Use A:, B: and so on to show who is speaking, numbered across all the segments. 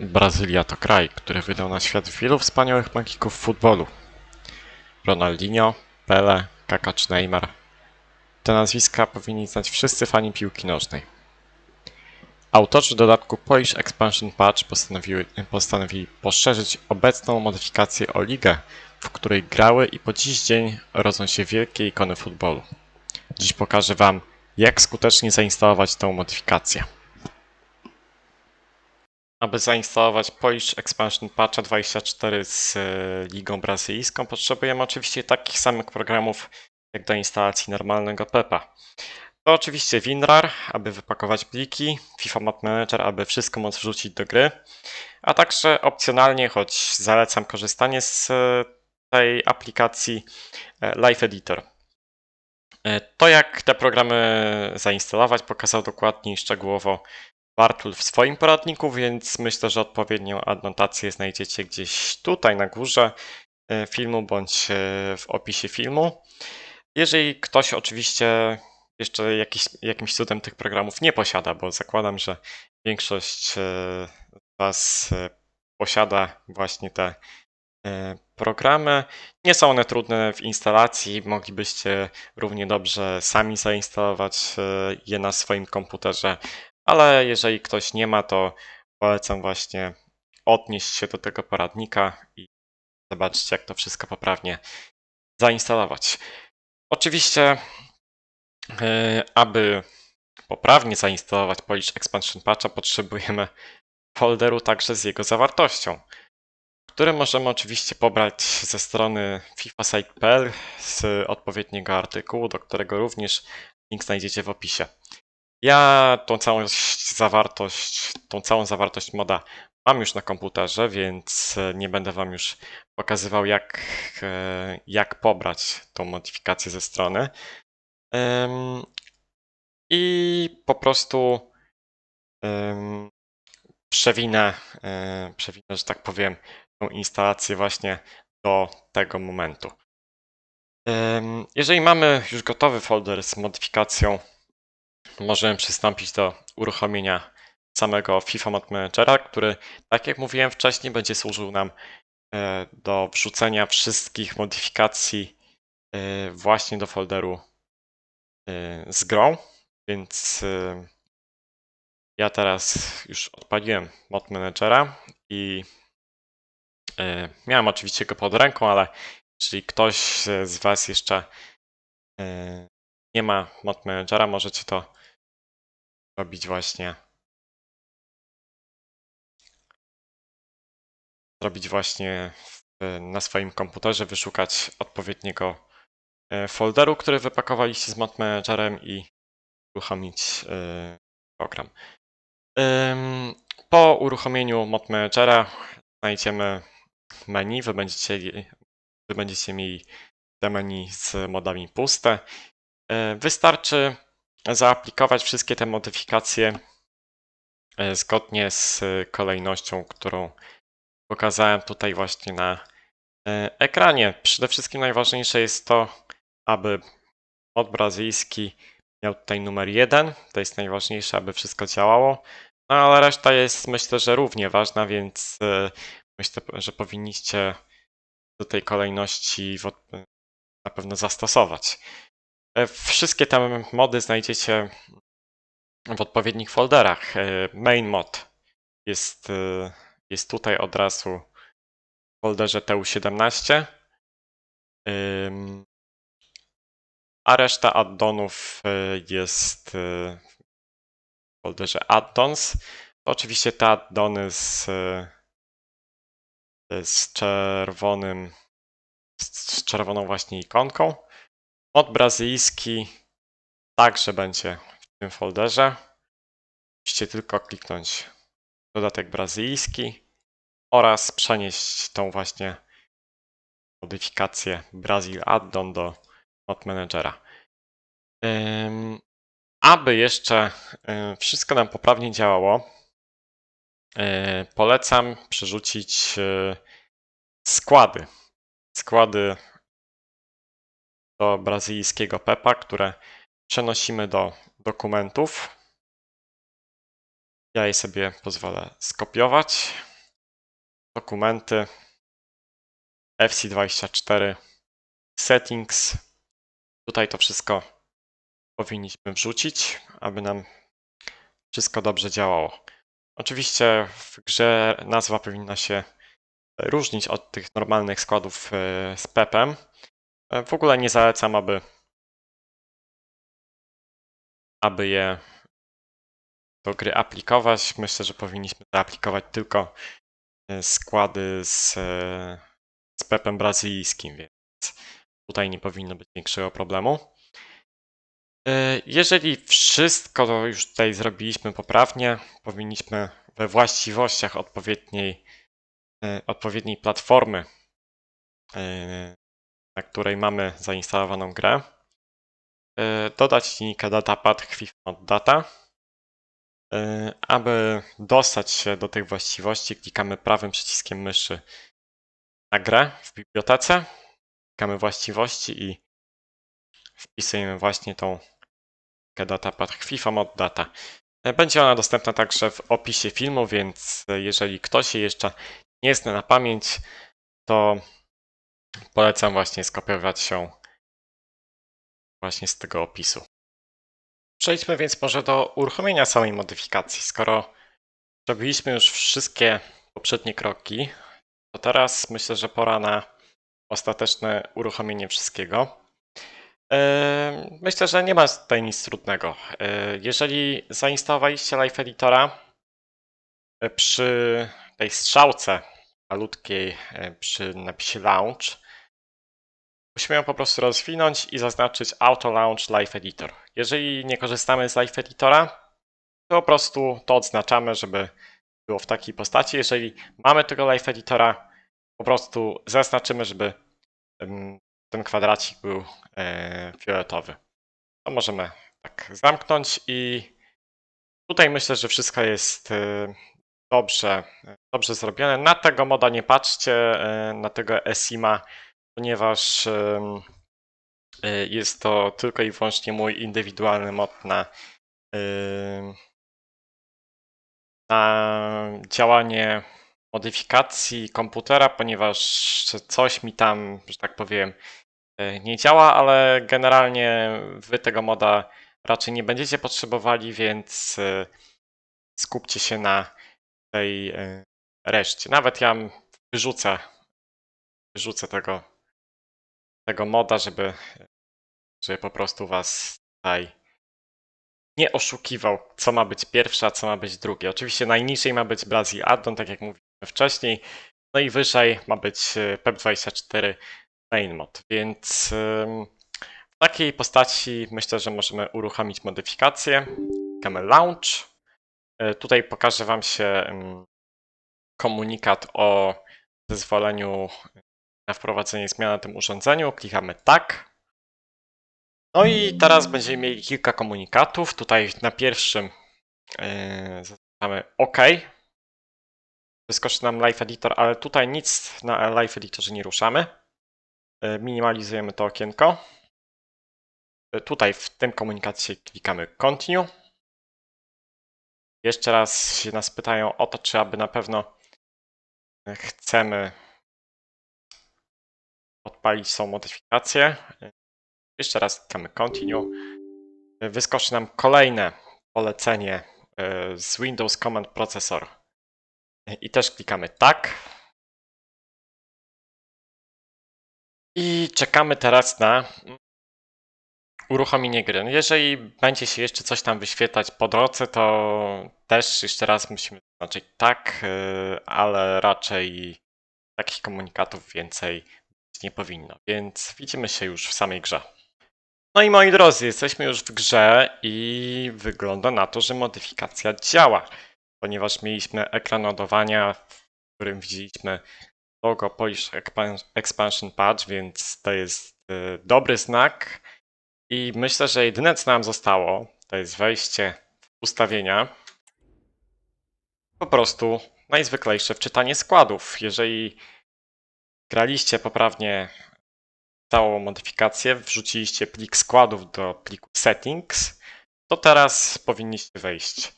A: Brazylia to kraj, który wydał na świat wielu wspaniałych magików futbolu. Ronaldinho, Pele, Kaka czy Neymar. Te nazwiska powinni znać wszyscy fani piłki nożnej. Autorzy dodatku Polish Expansion Patch postanowili poszerzyć obecną modyfikację o ligę, w której grały i po dziś dzień rodzą się wielkie ikony futbolu. Dziś pokażę Wam, jak skutecznie zainstalować tę modyfikację. Aby zainstalować Polish Expansion Patcha 24 z e, Ligą Brazylijską, potrzebujemy oczywiście takich samych programów jak do instalacji normalnego PEPA. To oczywiście WinRAR, aby wypakować pliki, FIFA Map Manager, aby wszystko móc wrzucić do gry, a także opcjonalnie, choć zalecam korzystanie z e, tej aplikacji e, Live Editor. To jak te programy zainstalować pokazał dokładnie i szczegółowo Bartul w swoim poradniku, więc myślę, że odpowiednią adnotację znajdziecie gdzieś tutaj na górze e, filmu bądź e, w opisie filmu. Jeżeli ktoś oczywiście jeszcze jakiś, jakimś cudem tych programów nie posiada, bo zakładam, że większość e, z Was posiada właśnie te programy. Nie są one trudne w instalacji, moglibyście równie dobrze sami zainstalować je na swoim komputerze, ale jeżeli ktoś nie ma, to polecam właśnie odnieść się do tego poradnika i zobaczyć, jak to wszystko poprawnie zainstalować. Oczywiście, e, aby poprawnie zainstalować Polish Expansion Patcha, potrzebujemy folderu także z jego zawartością, który możemy oczywiście pobrać ze strony fifasite.pl z odpowiedniego artykułu, do którego również link znajdziecie w opisie. Ja tą całą zawartość, tą całą zawartość moda mam już na komputerze, więc e, nie będę Wam już pokazywał, jak, e, jak pobrać tą modyfikację ze strony. I po prostu przewinę, e, przewinę, że tak powiem, tą instalację właśnie do tego momentu. Jeżeli mamy już gotowy folder z modyfikacją, możemy przystąpić do uruchomienia samego FIFA Mod Managera, który, tak jak mówiłem wcześniej, będzie służył nam e, do wrzucenia wszystkich modyfikacji e, właśnie do folderu e, z grą. Więc ja teraz już odpaliłem Mod Managera i miałem oczywiście go pod ręką, ale jeżeli ktoś z Was jeszcze nie ma Mod Managera, możecie to robić właśnie zrobić właśnie w, na swoim komputerze, wyszukać odpowiedniego e, folderu, który wypakowaliście z Mod Managerem i uruchomić e, program. Po uruchomieniu Mod Managera znajdziemy menu, wy będziecie, wy będziecie mieli te menu z modami puste. E, Wystarczy zaaplikować wszystkie te modyfikacje e, zgodnie z kolejnością, którą pokazałem tutaj właśnie na e, ekranie. Przede wszystkim najważniejsze jest to, aby mod brazylijski miał tutaj numer 1. To jest najważniejsze, aby wszystko działało. No ale reszta jest myślę, że równie ważna, więc myślę, że powinniście do tej kolejności na pewno zastosować. E, Wszystkie te mody znajdziecie w odpowiednich folderach. E, Main mod jest, e, jest tutaj od razu w folderze TU17. Ym, A reszta addonów jest w folderze addons. Oczywiście te addony z, z czerwonym, z czerwoną właśnie ikonką. Mod brazylijski także będzie w tym folderze. Musicie tylko kliknąć dodatek brazylijski oraz przenieść tą właśnie modyfikację Brazil Addon do Mod Managera. Aby jeszcze wszystko nam poprawnie działało, polecam przerzucić y, składy. Składy do brazylijskiego PEPA, które przenosimy do dokumentów. Ja je sobie pozwolę skopiować. Dokumenty. FC24. Settings. Tutaj to wszystko powinniśmy wrzucić, aby nam wszystko dobrze działało. Oczywiście w grze nazwa powinna się różnić od tych normalnych składów e, z PEP-em. E, W ogóle nie zalecam, aby, aby je do gry aplikować. Myślę, że powinniśmy zaaplikować tylko e, składy z, e, z PEP-em brazylijskim, więc tutaj nie powinno być większego problemu. Jeżeli wszystko już tutaj zrobiliśmy poprawnie, powinniśmy we właściwościach odpowiedniej, odpowiedniej platformy, na której mamy zainstalowaną grę, e, dodać linijkę datapad data. E, Aby dostać się do tych właściwości, klikamy prawym przyciskiem myszy na grę w bibliotece, klikamy właściwości i wpisujemy właśnie tą datapad data. E, Będzie ona dostępna także w opisie filmu, więc jeżeli ktoś jej jeszcze nie zna na pamięć, to polecam właśnie skopiować się właśnie z tego opisu. Przejdźmy więc może do uruchomienia samej modyfikacji. Skoro zrobiliśmy już wszystkie poprzednie kroki, to teraz myślę, że pora na ostateczne uruchomienie wszystkiego. E, Myślę, że nie ma tutaj nic trudnego. E, Jeżeli zainstalowaliście Live Editora e, przy tej strzałce malutkiej przy napisie Launch, musimy ją po prostu rozwinąć i zaznaczyć Auto Launch Live Editor. Jeżeli nie korzystamy z Live Editora, to po prostu to odznaczamy, żeby było w takiej postaci. Jeżeli mamy tego Live Editora, po prostu zaznaczymy, żeby ten kwadracik był e, fioletowy. To możemy tak zamknąć i tutaj myślę, że wszystko jest e, dobrze, dobrze zrobione. Na tego moda nie patrzcie, e, na tego Esima, ponieważ e, jest to tylko i wyłącznie mój indywidualny mod na, na działanie modyfikacji komputera, ponieważ coś mi tam, że tak powiem, e, nie działa, ale generalnie wy tego moda raczej nie będziecie potrzebowali, więc e, skupcie się na tej reszcie. Nawet ja wyrzucę, wyrzucę tego, tego moda, żeby, żeby po prostu was tutaj nie oszukiwał, co ma być pierwsze, a co ma być drugie. Oczywiście najniżej ma być Brazil Addon, tak jak mówiliśmy wcześniej, no i wyżej ma być e, PEP24 Main Mod, więc w takiej postaci myślę, że możemy uruchomić modyfikację. Klikamy Launch. E, Tutaj pokaże Wam się komunikat o zezwoleniu na wprowadzenie zmian na tym urządzeniu. Klikamy tak. No i teraz będziemy mieli kilka komunikatów. Tutaj na pierwszym yy, zaznaczamy OK. Wyskoczy nam Live Editor, ale tutaj nic na Live Editorze nie ruszamy. Yy, minimalizujemy to okienko. Yy, tutaj w tym komunikacie klikamy Continue. Jeszcze raz się nas pytają o to, czy aby na pewno chcemy odpalić tą modyfikację. Jeszcze raz klikamy Continue. Wyskoczy nam kolejne polecenie e, z Windows Command Processor. I też klikamy tak. I czekamy teraz na uruchomienie gry. No Jeżeli będzie się jeszcze coś tam wyświetlać po drodze, to też jeszcze raz musimy zaznaczyć tak, e, ale raczej takich komunikatów więcej nie powinno. Więc widzimy się już w samej grze. No i moi drodzy, jesteśmy już w grze i wygląda na to, że modyfikacja działa, ponieważ mieliśmy ekran ładowania, w którym widzieliśmy logo Polish Expan- Expansion Patch, więc to jest e, dobry znak. I myślę, że jedyne co nam zostało, to jest wejście w ustawienia. Po prostu najzwyklejsze wczytanie składów. Jeżeli graliście poprawnie całą modyfikację, wrzuciliście plik składów do pliku settings, to teraz powinniście wejść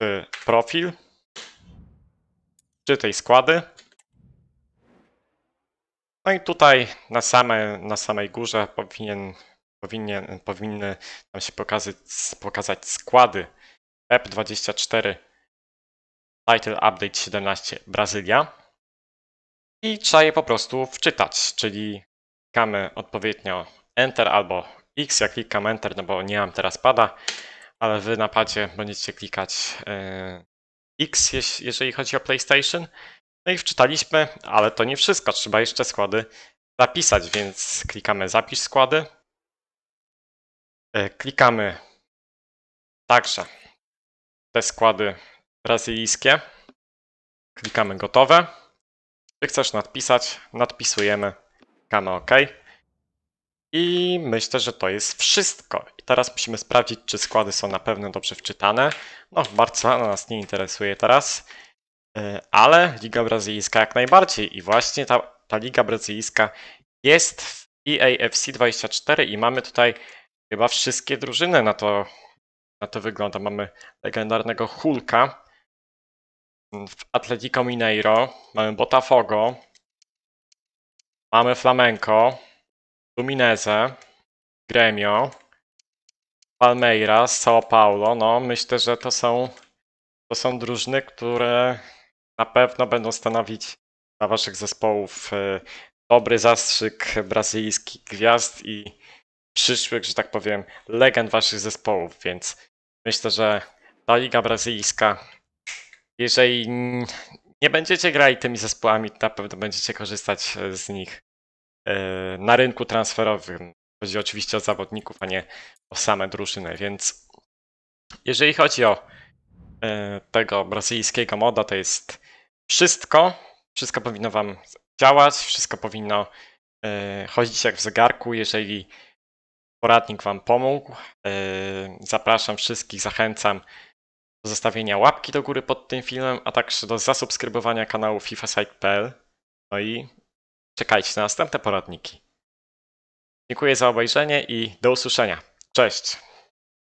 A: w profil, czytaj składy. No i tutaj na, same, na samej górze powinien, powinien, powinny nam się pokazać, pokazać składy PEP24 Title Update 17 Brazylia. I trzeba je po prostu wczytać, czyli klikamy odpowiednio Enter albo X. Ja klikam Enter, no bo nie mam teraz pada, ale wy na padzie będziecie klikać e, X, jeżeli chodzi o PlayStation. No i wczytaliśmy, ale to nie wszystko. Trzeba jeszcze składy zapisać, więc klikamy Zapisz składy. E, Klikamy także te składy brazylijskie. Klikamy Gotowe. Czy chcesz nadpisać? Nadpisujemy. Klikamy OK. I myślę, że to jest wszystko. I teraz musimy sprawdzić, czy składy są na pewno dobrze wczytane. No, Barcelona nas nie interesuje teraz. E, Ale Liga Brazylijska jak najbardziej. I właśnie ta, ta Liga Brazylijska jest w EAFC 24 i mamy tutaj chyba wszystkie drużyny na to, na to wygląda. Mamy legendarnego Hulka w Atletico Mineiro, mamy Botafogo, mamy Flamenco, Lumineze, Gremio, Palmeiras, São Paulo. No, myślę, że to są, to są drużyny, które na pewno będą stanowić dla waszych zespołów e, dobry zastrzyk brazylijskich gwiazd i przyszłych, że tak powiem, legend waszych zespołów, więc myślę, że ta Liga Brazylijska, jeżeli nie będziecie grali tymi zespołami, to na pewno będziecie korzystać e, z nich e, na rynku transferowym. Chodzi oczywiście o zawodników, a nie o same drużyny, więc jeżeli chodzi o e, tego brazylijskiego moda, to jest wszystko. Wszystko powinno Wam działać, wszystko powinno chodzić jak w zegarku. Jeżeli poradnik Wam pomógł, zapraszam wszystkich, zachęcam zostawienia łapki do góry pod tym filmem, a także do zasubskrybowania kanału fifasite.pl. No i czekajcie na następne poradniki. Dziękuję za obejrzenie i do usłyszenia. Cześć!